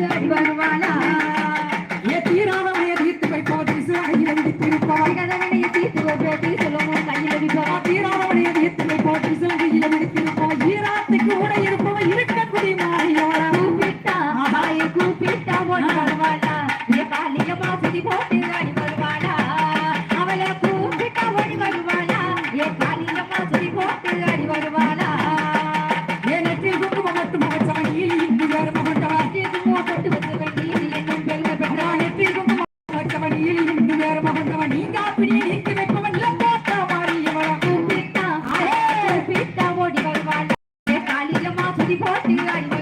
Iya. ஆசதி போட்டு அடி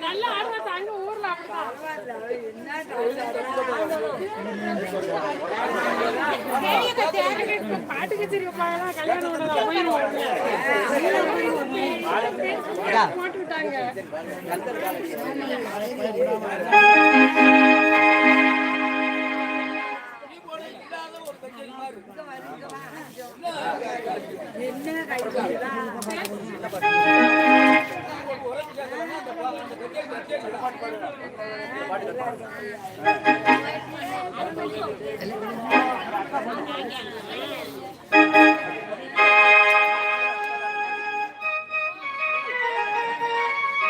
நல்ல ஆர்வத்தை அங்க ஊர்ல அப்படிதான். பாட்டு கச்சேரி கல்யாணம் போட்டுட்டாங்க என்ன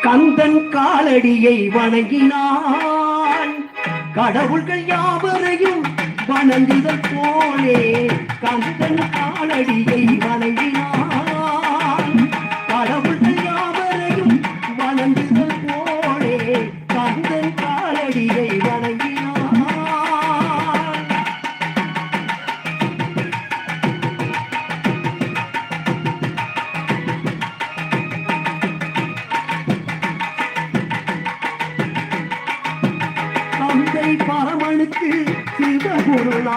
கந்தன் காலடியை வணங்கினான். கடவுள்கள் யாவரையும் வணங்குதல் போலே கந்தன் காலடியை வணங்கினான். கடவுள்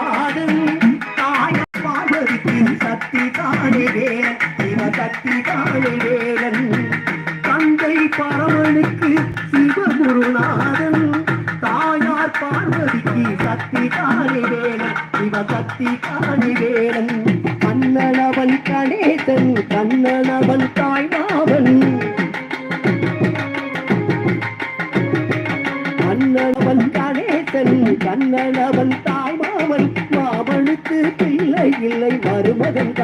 பாடும் தாய பார்வதிக்கு சக்தி காணிவேன் சிவ சக்தி காணிவேலன் தந்தை பரமனுக்கு சிவகுருநாதன். தாயார் பார்வதிக்கு சக்தி காணிவேலன் சிவ சக்தி காணிவேலன் கண்ணனவன் கணேசன் கண்ணனவன் தாய்மாவன் கண்ணனவன் கணேசன் கண்ணனவன்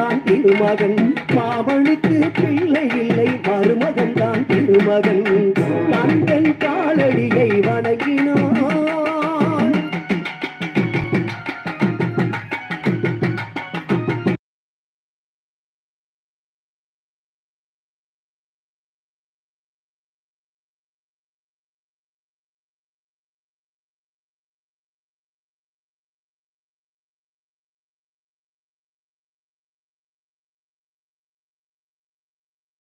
தான் திருமகன். பாவனுக்கு பிள்ளை இல்லை மருமகன் தான் திருமகன். நான் காலடியை வன்